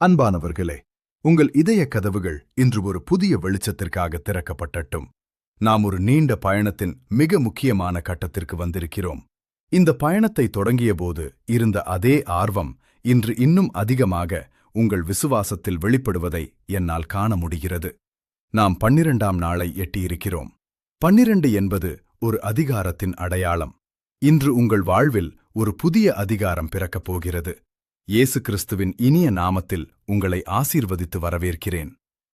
அன்பானவர்களே உங்கள் இதய கதவுகள் இன்று ஒரு புதிய வெளிச்சத்திற்காக திறக்கப்பட்டட்டும். நாம் ஒரு நீண்ட பயணத்தின் மிக முக்கியமான கட்டத்திற்கு வந்திருக்கிறோம். இந்த பயணத்தை தொடங்கியபோது இருந்த அதே ஆர்வம் இன்று இன்னும் அதிகமாக உங்கள் விசுவாசத்தில் வெளிப்படுவதை என்னால் காண முடிகிறது. நாம் பன்னிரண்டாம் நாளை எட்டியிருக்கிறோம். பன்னிரண்டு என்பது ஒரு அதிகாரத்தின் அடையாளம். இன்று உங்கள் வாழ்வில் ஒரு புதிய அதிகாரம் பிறக்கப் போகிறது. இயேசு கிறிஸ்துவின் இனிய நாமத்தில் உங்களை ஆசீர்வதித்து வரவேற்கிறேன்.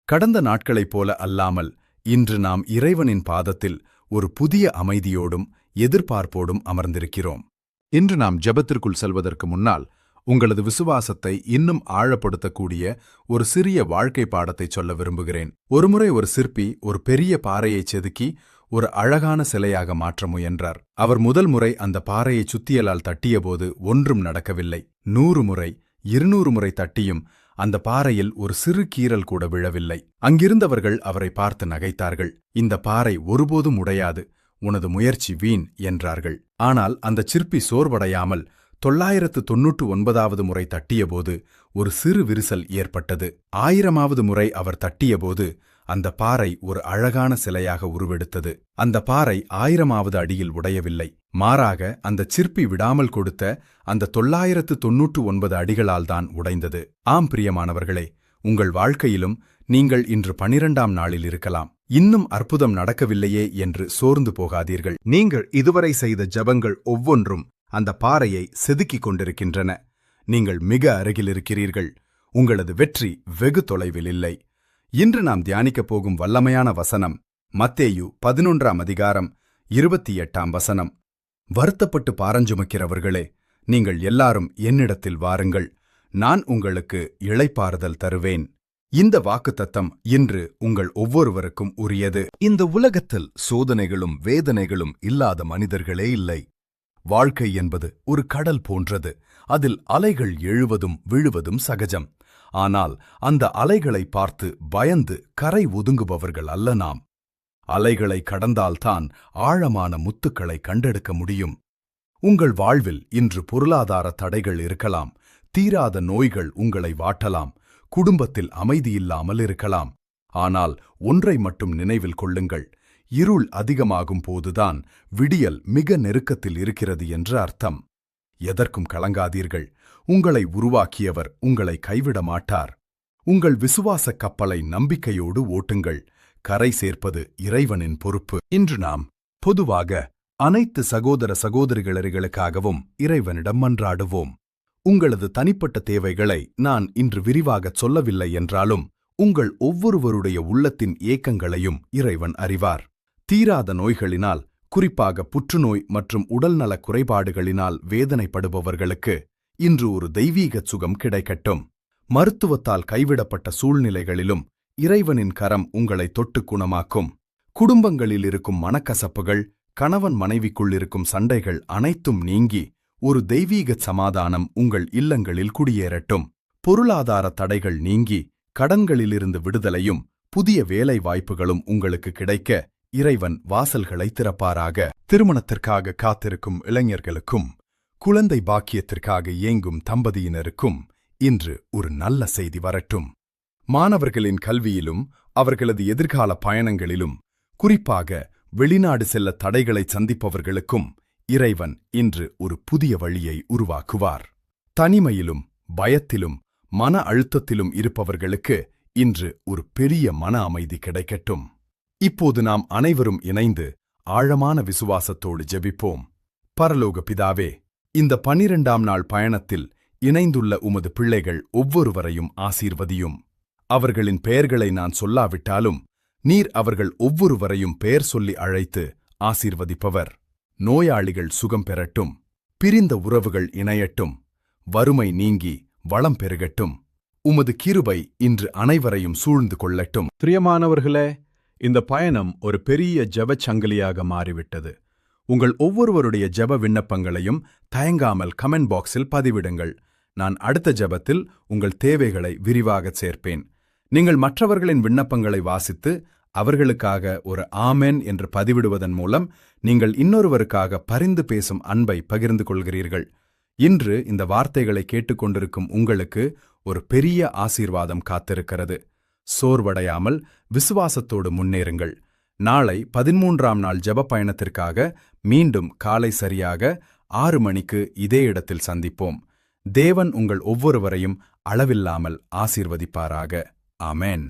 கடந்த நாட்களைப் போல அல்லாமல் இன்று நாம் இறைவனின் பாதத்தில் ஒரு புதிய அமைதியோடும் எதிர்பார்ப்போடும் அமர்ந்திருக்கிறோம். இன்று நாம் ஜெபத்திற்குள் செல்வதற்கு முன்னால் உங்களது விசுவாசத்தை இன்னும் ஆழப்படுத்தக்கூடிய ஒரு சிறிய வாழ்க்கை பாடத்தை சொல்ல விரும்புகிறேன். ஒருமுறை ஒரு சிற்பி ஒரு பெரிய பாறையைச் செதுக்கி ஒரு அழகான சிலையாக மாற்ற முயன்றார். அவர் முதல் முறை அந்த பாறையை சுத்தியலால் தட்டியபோது ஒன்றும் நடக்கவில்லை. நூறு முறை இருநூறு முறை தட்டியும் அந்த பாறையில் ஒரு சிறு கீறல் கூட விழவில்லை. அங்கிருந்தவர்கள் அவரை பார்த்து நகைத்தார்கள். இந்த பாறை ஒருபோதும் உடையாது. உனது முயற்சி வீண் என்றார்கள். ஆனால் அந்த சிற்பி சோர்வடையாமல் தொள்ளாயிரத்து தொன்னூற்று ஒன்பதாவது முறை தட்டியபோது ஒரு சிறு விரிசல் ஏற்பட்டது. ஆயிரமாவது முறை அவர் தட்டியபோது அந்த பாறை ஒரு அழகான சிலையாக உருவெடுத்தது. அந்த பாறை ஆயிரமாவது அடியில் உடையவில்லை. மாறாக அந்த சிற்பி விடாமல் கொடுத்த அந்த தொள்ளாயிரத்து தொன்னூற்று ஒன்பது அடிகளால்தான் உடைந்தது. ஆம் பிரியமானவர்களே உங்கள் வாழ்க்கையிலும் நீங்கள் இன்று பனிரெண்டாம் நாளில் இருக்கலாம். இன்னும் அற்புதம் நடக்கவில்லையே என்று சோர்ந்து போகாதீர்கள். நீங்கள் இதுவரை செய்த ஜபங்கள் ஒவ்வொன்றும் அந்த பாறையை செதுக்கிக் கொண்டிருக்கின்றன. நீங்கள் மிக அருகில் இருக்கிறீர்கள் உங்களது வெற்றி வெகு தொலைவில் இல்லை. இன்று நாம் தியானிக்கப் போகும் வல்லமையான வசனம் மத்தேயு பதினொன்றாம் அதிகாரம் இருபத்தி எட்டாம் வசனம். வருத்தப்பட்டு பாரஞ்சுமக்கிறவர்களே நீங்கள் எல்லாரும் என்னிடத்தில் வாருங்கள். நான் உங்களுக்கு இளைப்பாறுதல் தருவேன். இந்த வாக்குத்தத்தம் இன்று உங்கள் ஒவ்வொருவருக்கும் உரியது. இந்த உலகத்தில் சோதனைகளும் வேதனைகளும் இல்லாத மனிதர்களே இல்லை. வாழ்க்கை என்பது ஒரு கடல் போன்றது. அதில் அலைகள் எழுவதும் விழுவதும் சகஜம். ஆனால் அந்த அலைகளை பார்த்து பயந்து கரை ஒதுங்குபவர்கள் அல்ல நாம். அலைகளை கடந்தால்தான் ஆழமான முத்துக்களை கண்டெடுக்க முடியும். உங்கள் வாழ்வில் இன்று பொருளாதார தடைகள் இருக்கலாம் தீராத நோய்கள் உங்களை வாட்டலாம் குடும்பத்தில் அமைதியில்லாமல் இருக்கலாம். ஆனால் ஒன்றை மட்டும் நினைவில் கொள்ளுங்கள் இருள் அதிகமாகும் போதுதான் விடியல் மிக நெருக்கத்தில் இருக்கிறது என்று அர்த்தம். எதற்கும் கலங்காதீர்கள். உங்களை உருவாக்கியவர் உங்களை கைவிட மாட்டார் உங்கள் விசுவாசக் கப்பலை நம்பிக்கையோடு ஓட்டுங்கள். கரை சேர்ப்பது இறைவனின் பொறுப்பு. இன்று நாம் பொதுவாக அனைத்து சகோதர சகோதரிகளர்களுக்காகவும் இறைவனிடம் மன்றாடுவோம். உங்களது தனிப்பட்ட தேவைகளை நான் இன்று விரிவாகச் சொல்லவில்லை என்றாலும் உங்கள் ஒவ்வொருவருடைய உள்ளத்தின் ஏக்கங்களையும் இறைவன் அறிவார். தீராத நோய்களினால் குறிப்பாக புற்றுநோய் மற்றும் உடல்நலக் குறைபாடுகளினால் வேதனைப்படுபவர்களுக்கு இன்று ஒரு தெய்வீக சுகம் கிடைக்கட்டும். மருத்துவத்தால் கைவிடப்பட்ட சூழ்நிலைகளிலும் இறைவனின் கரம் உங்களை தொட்டு குணமாக்கும். குடும்பங்களில் இருக்கும் மனக்கசப்புகள் கணவன் மனைவிக்குள் இருக்கும் சண்டைகள் அனைத்தும் நீங்கி ஒரு தெய்வீக சமாதானம் உங்கள் இல்லங்களில் குடியேறட்டும். பொருளாதார தடைகள் நீங்கி கடன்களிலிருந்து விடுதலையும் புதிய வேலை வாய்ப்புகளும் உங்களுக்கு கிடைக்க இறைவன் வாசல்களை திறப்பாராக. திருமணத்திற்காக காத்திருக்கும் இளைஞர்களுக்கும் குழந்தை பாக்கியத்திற்காக ஏங்கும் தம்பதியினருக்கும் இன்று ஒரு நல்ல செய்தி வரட்டும். மாணவர்களின் கல்வியிலும் அவர்களது எதிர்கால பயணங்களிலும் குறிப்பாக வெளிநாடு செல்ல தடைகளை சந்திப்பவர்களுக்கும் இறைவன் இன்று ஒரு புதிய வழியை உருவாக்குவார். தனிமையிலும் பயத்திலும் மன அழுத்தத்திலும் இருப்பவர்களுக்கு இன்று ஒரு பெரிய மன அமைதி கிடைக்கட்டும். இப்போது நாம் அனைவரும் இணைந்து ஆழமான விசுவாசத்தோடு ஜெபிப்போம். பரலோக பிதாவே இந்த பனிரெண்டாம் நாள் பயணத்தில் இணைந்துள்ள உமது பிள்ளைகள் ஒவ்வொருவரையும் ஆசீர்வதியும். அவர்களின் பெயர்களை நான் சொல்லாவிட்டாலும் நீர் அவர்கள் ஒவ்வொருவரையும் பெயர் சொல்லி அழைத்து ஆசீர்வதிப்பவர். நோயாளிகள் சுகம் பெறட்டும் பிரிந்த உறவுகள் இணையட்டும் வறுமை நீங்கி வளம் பெருகட்டும். உமது கிருபை இன்று அனைவரையும் சூழ்ந்து கொள்ளட்டும். பிரியமானவர்களே இந்த பயணம் ஒரு பெரிய ஜெபச் சங்கிலியாக மாறிவிட்டது. உங்கள் ஒவ்வொருவருடைய ஜப விண்ணப்பங்களையும் தயங்காமல் கமெண்ட் பாக்ஸில் பதிவிடுங்கள். நான் அடுத்த ஜெபத்தில் உங்கள் தேவைகளை விரிவாகச் சேர்ப்பேன். நீங்கள் மற்றவர்களின் விண்ணப்பங்களை வாசித்து அவர்களுக்காக ஒரு ஆமென் என்று பதிவிடுவதன் மூலம் நீங்கள் இன்னொருவருக்காக பரிந்து பேசும் அன்பை பகிர்ந்து கொள்கிறீர்கள். இன்று இந்த வார்த்தைகளை கேட்டுக்கொண்டிருக்கும் உங்களுக்கு ஒரு பெரிய ஆசீர்வாதம் காத்திருக்கிறது. சோர்வடையாமல் விசுவாசத்தோடு முன்னேறுங்கள். நாளை பதிமூன்றாம் நாள் ஜப பயணத்திற்காக மீண்டும் காலை சரியாக ஆறு மணிக்கு இதே இடத்தில் சந்திப்போம். தேவன் உங்கள் ஒவ்வொருவரையும் அளவில்லாமல் ஆசீர்வதிப்பாராக. ஆமேன்.